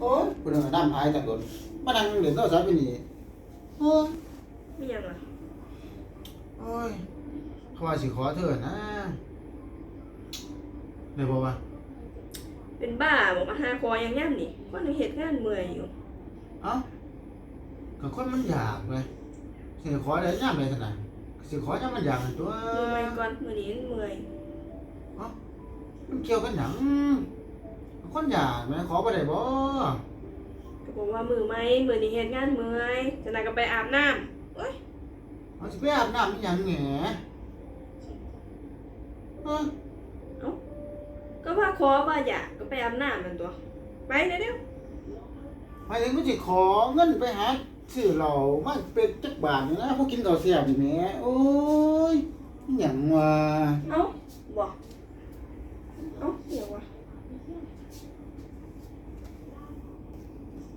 โอ้ยคุณเอาน้ำหายจากโดนมานั่งเล่นโทรศัพท์อยู่นี่โอ้ยไม่ยังล่ะโอ้ยเขาว่าสิขอเธอนะได้บ่วะเป็นบ้าบอกมาหาคอยังย่ำนี่คนหนึ่งเหตุงานเมื่อยอยู่เอ้าก็คนมันอยากเลยสิขอได้ยามใดซั่นน่ะสิขอยามมันอยากนั่นตัวมือไม่ก่อนมือนี้มันเมื่อยเอ้ามันเกี่ยวกันหยัง คนอยากแม่ขอบ่ได้บ่ก็บอกว่ามือไม่มือนี้เหตุงานเมื่อยจะนายก็ไปอาบน้ำเอ้ยเอาสิไปอาบน้ำอีหยังแหมเอ้าก็ว่าขอว่าอยากก็ไปอาบน้ำมันตัว ไปเร็วหมายถึงมันสิขอเงินไปหาซื้อเหล้ามาเป็นจักบาทนี่นะพวกกินข้าวเสียบนี่แหมโอ้ยอีหยังวะ ๆเอ้าบอกเอ้าเดี๋ยววะ